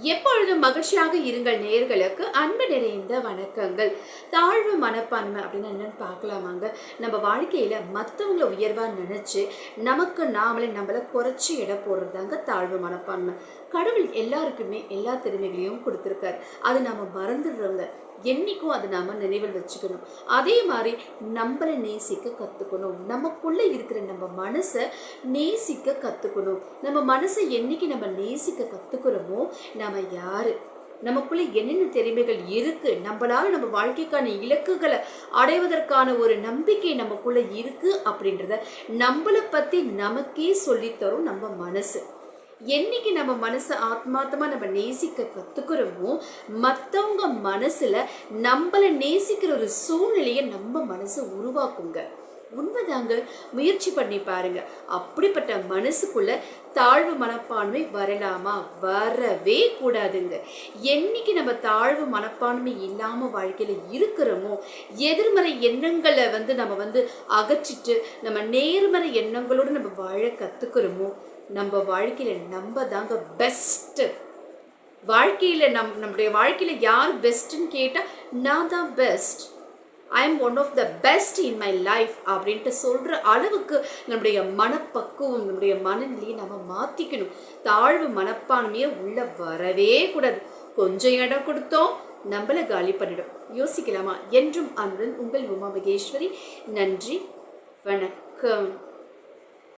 எப்பொழுதும் மகிழ்ச்சியாக இருங்கள் நேர்களுக்கு அன்பு நிறைந்த வணக்கங்கள். தாழ்வு மனப்பான்மை அப்படின்னு என்னன்னு பார்க்கலாமாங்க நம்ம வாழ்க்கையில் மற்றவங்கள உயர்வாக நினச்சி நமக்கு நாமளே நம்மளை குறைச்சி இட போடுறதாங்க தாழ்வு மனப்பான்மை. கடவுள் எல்லாருக்குமே எல்லா திறமைகளையும் கொடுத்துருக்காரு. அது நம்ம மறந்துடுறோங்க. என்னைக்கும் அதை நாம நினைவில் வச்சுக்கணும். அதே மாதிரி நம்மளை நேசிக்க கற்றுக்கணும் நமக்குள்ளே இருக்கிற நம்ம மனசை நேசிக்க கற்றுக்கணும் நம்ம மனசை என்னைக்கு நம்ம நேசிக்க கற்றுக்கிறோமோ நம்ம யாரு? நமக்குள்ள என்னென்ன திறமைகள் இருக்கு? நம்மளால நம்ம வாழ்க்கைக்கான இலக்குகளை அடைவதற்கான ஒரு நம்பிக்கை நமக்குள்ள இருக்கு அப்படின்றத நம்மளை பத்தி நமக்கே சொல்லித்தரும் நம்ம மனசு. என்னைக்கு நம்ம மனசை ஆத்மார்த்தமா நம்ம நேசிக்க கத்துக்கிறோமோ மற்றவங்க மனசுல நம்மளை நேசிக்கிற ஒரு சூழ்நிலையை நம்ம மனசு உருவாக்குங்க. உண்மைதாங்க. முயற்சி பண்ணி பாருங்க. அப்படிப்பட்ட மனசுக்குள்ள தாழ்வு மனப்பான்மை வரலாமா? வரவே கூடாதுங்க. என்னைக்கு நம்ம தாழ்வு மனப்பான்மை இல்லாமல் வாழ்க்கையில் இருக்கிறோமோ எதிர்மறை எண்ணங்களை வந்து நம்ம வந்து அகற்றிட்டு நம்ம நேர்மறை எண்ணங்களோடு நம்ம வாழ கற்றுக்கிறோமோ நம்ம வாழ்க்கையில் நம்ம தாங்க பெஸ்ட்டு வாழ்க்கையில் நம் நம்முடைய வாழ்க்கையில் யார் பெஸ்ட்டுன்னு கேட்டால் நான் தான் best I am one of the best in my life அப்படின்ட்டு சொல்கிற அளவுக்கு நம்முடைய மனப்பக்குவம் நம்முடைய மனநிலையை நம்ம மாற்றிக்கணும் தாழ்வு மனப்பான்மையை உள்ளே வரவே கூடாது. கொஞ்சம் இடம் கொடுத்தோம் நம்மளை காலி பண்ணிடும். யோசிக்கலாமா? என்றும் அன்புடன் உங்கள் உமா மகேஸ்வரி நன்றி வணக்கம்.